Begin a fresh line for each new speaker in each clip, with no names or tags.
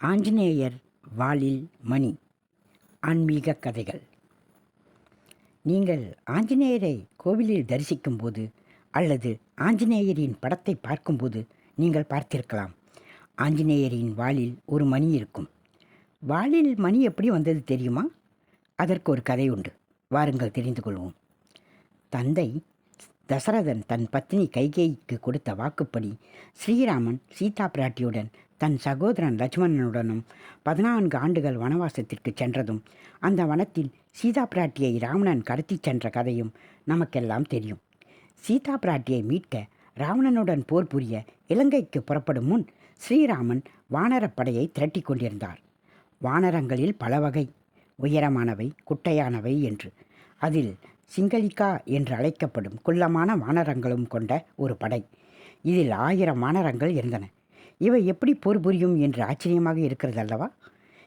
ஆஞ்சநேயர் வாலில் மணி. ஆன்மீக கதைகள். நீங்கள் ஆஞ்சநேயரை கோவிலில் தரிசிக்கும்போது அல்லது ஆஞ்சநேயரின் படத்தை பார்க்கும்போது நீங்கள் பார்த்திருக்கலாம். ஆஞ்சநேயரின் வாலில் ஒரு மணி இருக்கும். வாலில் மணி எப்படி வந்தது தெரியுமா? அதற்கு ஒரு கதை உண்டு. வாருங்கள் தெரிந்து கொள்வோம். தந்தை தசரதன் தன் பத்னி கைகேயிக்கு கொடுத்த வாக்குப்படி ஸ்ரீராமன் சீதா பிராட்டியுடன் தன் சகோதரன் லட்சுமணனுடனும் பதினான்கு ஆண்டுகள் வனவாசத்திற்கு சென்றதும் அந்த வனத்தில் சீதா பிராட்டியை ராவணன் கடத்திச் சென்ற கதையும் நமக்கெல்லாம் தெரியும். சீதா பிராட்டியை மீட்க ராவணனுடன் போர் புரிய இலங்கைக்கு புறப்படும் முன் ஸ்ரீராமன் வானரப்படையை திரட்டி கொண்டிருந்தார். வானரங்களில் பல வகை உயரமானவை குட்டையானவை என்று. அதில் சிங்களிகா என்று அழைக்கப்படும் குள்ளமான வானரங்களும் கொண்ட ஒரு படை. இதில் ஆயிரம் வானரங்கள் இருந்தன. இவை எப்படி போர் புரியும் என்று ஆச்சரியமாக இருக்கிறது அல்லவா?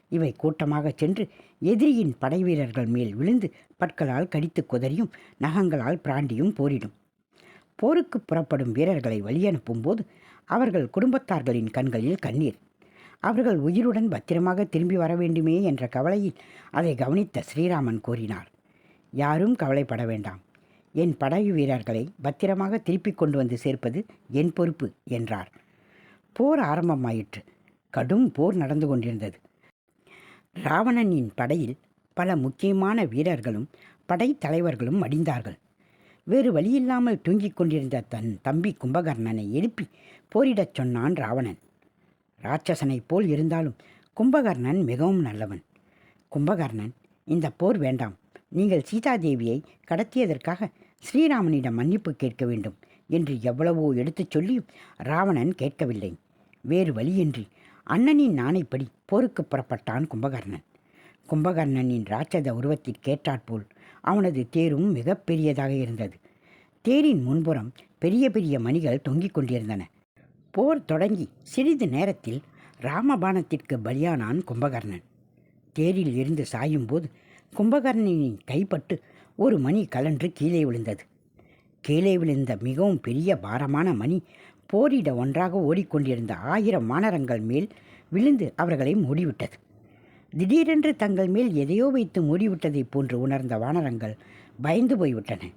இவை கூட்டமாக சென்று எதிரியின் படைவீரர்கள் மேல் விழுந்து பற்களால் கடித்து குதறியும் நகங்களால் பிராண்டியும் போரிடும். போருக்கு புறப்படும் வீரர்களை வழியனுப்பும் போது அவர்கள் குடும்பத்தார்களின் கண்களில் கண்ணீர். அவர்கள் உயிருடன் பத்திரமாக திரும்பி வர வேண்டுமே என்ற கவலையில் அதை கவனித்த ஸ்ரீராமன் கூறினார் யாரும் கவலைப்பட வேண்டாம். என் படை வீரர்களை பத்திரமாக திருப்பிக் கொண்டு வந்து சேர்ப்பது என் பொறுப்பு என்றார். போர் ஆரம்பமாயிற்று. கடும் போர் நடந்து கொண்டிருந்தது. ராவணனின் படையில் பல முக்கியமான வீரர்களும் படைத் தலைவர்களும் மடிந்தார்கள் வேறு வழியில்லாமல் தூங்கிக் கொண்டிருந்த தன் தம்பி கும்பகர்ணனை எழுப்பி போரிடச் சொன்னான் ராவணன். ராட்சசனைப் போல் இருந்தாலும் கும்பகர்ணன் மிகவும் நல்லவன். கும்பகர்ணன் இந்த போர் வேண்டாம். நீங்கள் சீதாதேவியை கடத்தியதற்காக ஸ்ரீராமனிடம் மன்னிப்பு கேட்க வேண்டும் என்று எவ்வளவோ எடுத்துச் சொல்லியும் ராவணன் கேட்கவில்லை. வேறு வழியின்றி. அண்ணனின் நாணைப்படி போருக்கு புறப்பட்டான் கும்பகர்ணன். கும்பகர்ணனின் ராட்சத உருவத்திற்கேற்றாற்போல் அவனது தேரும் மிகப்பெரியதாக இருந்தது. தேரின் முன்புறம் பெரிய பெரிய மணிகள் தொங்கிக் கொண்டிருந்தன. போர் தொடங்கி சிறிது நேரத்தில் ராமபானத்திற்கு பலியானான் கும்பகர்ணன். தேரில் இருந்து சாயும்போது கும்பகர்ணனின் கைப்பட்டு ஒரு மணி கலன்று கீழே விழுந்தது. கீழே விழுந்த மிகவும் பெரிய பாரமான மணி போரிட ஒன்றாக ஓடிக்கொண்டிருந்த ஆயிரம் வானரங்கள் மேல் விழுந்து அவர்களை மூடிவிட்டது. திடீரென்று தங்கள் மேல் எதையோ வைத்து மூடிவிட்டதைப் போன்று உணர்ந்த வானரங்கள் பயந்து போய்விட்டன.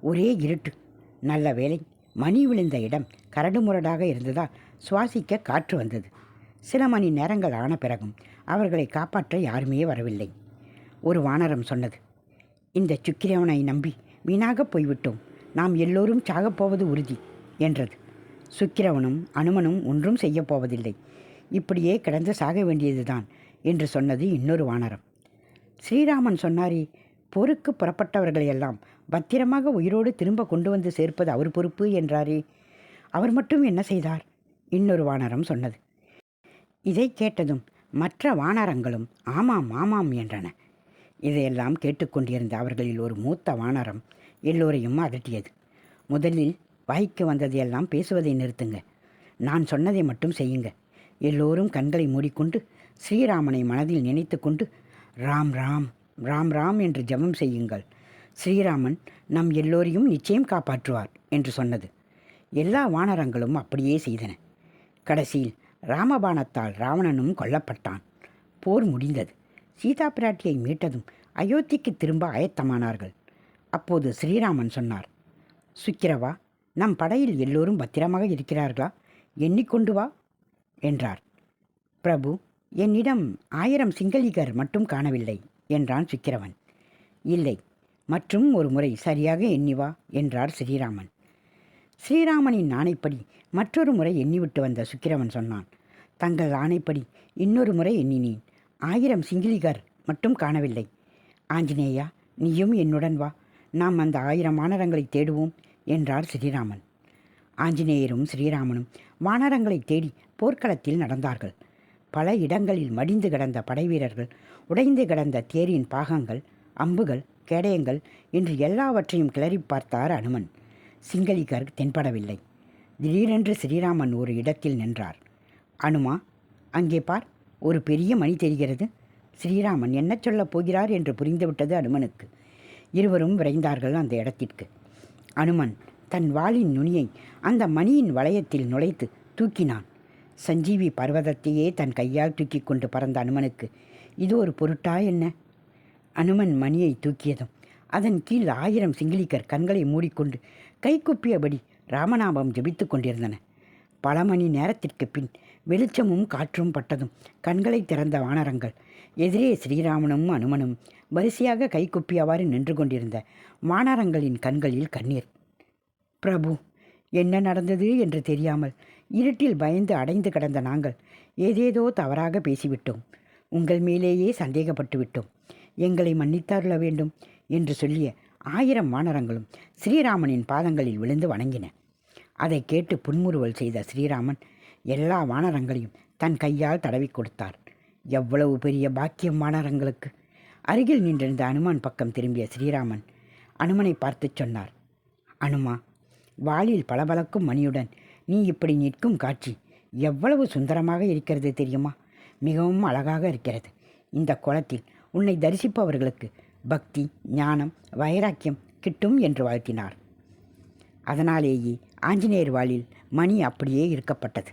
ஒரே இருட்டு. நல்ல வேலை மணி விழுந்த இடம் கரடுமுரடாக இருந்ததால் சுவாசிக்க காற்று வந்தது. சில மணி நேரங்கள் ஆன பிறகும் அவர்களை காப்பாற்ற யாருமே வரவில்லை. ஒரு வானரம் சொன்னது இந்த சுக்கிரவனை நம்பி வீணாக போய்விட்டோம். நாம் எல்லோரும் சாகப்போவது உறுதி என்றது. சுக்கிரவனும் அனுமனும் ஒன்றும் செய்யப்போவதில்லை இப்படியே கிடந்து சாக வேண்டியதுதான் என்று சொன்னது இன்னொரு வானரம். ஸ்ரீராமன் சொன்னாரே போருக்கு புறப்பட்டவர்களையெல்லாம் பத்திரமாக உயிரோடு திரும்ப கொண்டு வந்து சேர்ப்பது அவர் பொறுப்பு என்றாரே. அவர் மட்டும் என்ன செய்தார்? இன்னொரு வானரம் சொன்னது. இதை கேட்டதும் மற்ற வானரங்களும் ஆமாம் ஆமாம் என்றன. இதையெல்லாம் கேட்டுக்கொண்டிருந்த அவர்களில் ஒரு மூத்த வானரம் எல்லோரையும் அதட்டியது. முதலில் வாய்க்கு வந்ததையெல்லாம் பேசுவதை நிறுத்துங்க. நான் சொன்னதை மட்டும் செய்யுங்க. எல்லோரும் கண்களை மூடிக்கொண்டு ஸ்ரீராமனை மனதில் நினைத்து கொண்டு ராம் ராம் ராம் ராம் என்று ஜெபம் செய்யுங்கள். ஸ்ரீராமன் நம் எல்லோரையும் நிச்சயம் காப்பாற்றுவார் என்று சொன்னது. எல்லா வானரங்களும் அப்படியே செய்தன. கடைசியில் ராமபாணத்தால் ராவணனும் கொல்லப்பட்டான். போர் முடிந்தது. சீதா பிராட்டியை மீட்டதும் அயோத்திக்கு திரும்ப ஆயத்தமானார்கள் அப்போது ஸ்ரீராமன் சொன்னார் சுக்கிரவா நம் படையில் எல்லோரும் பத்திரமாக இருக்கிறார்களா? எண்ணிக்கொண்டு வா என்றார். பிரபு என்னிடம் ஆயிரம் சிங்களிகர் மட்டும் காணவில்லை என்றான் சுக்கிரவன். இல்லை மற்றும் ஒரு முறை சரியாக எண்ணி வா என்றார் ஸ்ரீராமன். ஸ்ரீராமனின் ஆணைப்படி மற்றொரு முறை எண்ணிவிட்டு வந்த சுக்கிரவன் சொன்னான் தங்கள் ஆணைப்படி இன்னொரு முறை எண்ணினேன். ஆயிரம் சிங்கிலிகர் மட்டும் காணவில்லை. ஆஞ்சநேயா நீயும் என்னுடன் வா. நாம் அந்த ஆயிரம் வானரங்களை தேடுவோம். என்றார் ஸ்ரீராமன். ஆஞ்சநேயரும் ஸ்ரீராமனும் வானரங்களை தேடி போர்க்களத்தில் நடந்தார்கள். பல இடங்களில் மடிந்து கிடந்த படைவீரர்கள் உடைந்து கிடந்த தேரின் பாகங்கள் அம்புகள் கேடயங்கள் என்று எல்லாவற்றையும் கிளறி பார்த்தார் அனுமன். சிங்களிகர் தென்படவில்லை. திடீரென்று ஸ்ரீராமன் ஒரு இடத்தில் நின்றார். அனுமா அங்கே பார் ஒரு பெரிய மணி தெரிகிறது. ஸ்ரீராமன் என்ன சொல்லப் போகிறார் என்று புரிந்துவிட்டது அனுமனுக்கு. இருவரும் விரைந்தார்கள் அந்த இடத்திற்கு. அனுமன் தன் வாளின் நுனியை அந்த மணியின் வளையத்தில் நுழைத்து தூக்கினான். சஞ்சீவி பர்வதத்தையே தன் கையால் தூக்கி கொண்டு பறந்த அனுமனுக்கு இது ஒரு பொருட்டா என்ன? அனுமன் மணியை தூக்கியதும் அதன் கீழ் ஆயிரம் சிங்கிலிக்கர் கண்களை மூடிக்கொண்டு கைக்குப்பியபடி ராமநாமம் ஜெபித்து கொண்டிருந்தன. பல மணி நேரத்திற்கு பின் வெளிச்சமும் காற்றும் பட்டதும் கண்களை திறந்த வானரங்கள் எதிரே ஸ்ரீராமனும் அனுமனும் வரிசையாக கைக்குப்பியவாறு நின்று கொண்டிருந்த வானரங்களின் கண்களில் கண்ணீர். பிரபு என்ன நடந்தது என்று தெரியாமல் இருட்டில் பயந்து அடைந்து கிடந்த நாங்கள் ஏதேதோ தவறாக பேசிவிட்டோம். உங்கள் மேலேயே சந்தேகப்பட்டு விட்டோம். எங்களை மன்னித்தருள வேண்டும் என்று சொல்லிய ஆயிரம் வானரங்களும் ஸ்ரீராமனின் பாதங்களில் விழுந்து வணங்கின. அதை கேட்டு புன்முறுவல் செய்த ஸ்ரீராமன் எல்லா வானரங்களையும் தன் கையால் தடவி கொடுத்தார். எவ்வளவு பெரிய பாக்கியமானவங்களுக்கு அருகில் நின்றிருந்த அனுமான் பக்கம் திரும்பிய ஸ்ரீராமன் அனுமனை பார்த்து சொன்னார். அனுமா வாளில் பளபளக்கும் மணியுடன் நீ இப்படி நிற்கும் காட்சி எவ்வளவு சுந்தரமாக இருக்கிறது தெரியுமா? மிகவும் அழகாக இருக்கிறது. இந்த குளத்தில் உன்னை தரிசிப்பவர்களுக்கு பக்தி ஞானம் வைராக்கியம் கிட்டும் என்று வாழ்த்தினார். அதனாலேயே ஆஞ்சநேயர் வாளில் மணி அப்படியே இருக்கப்பட்டது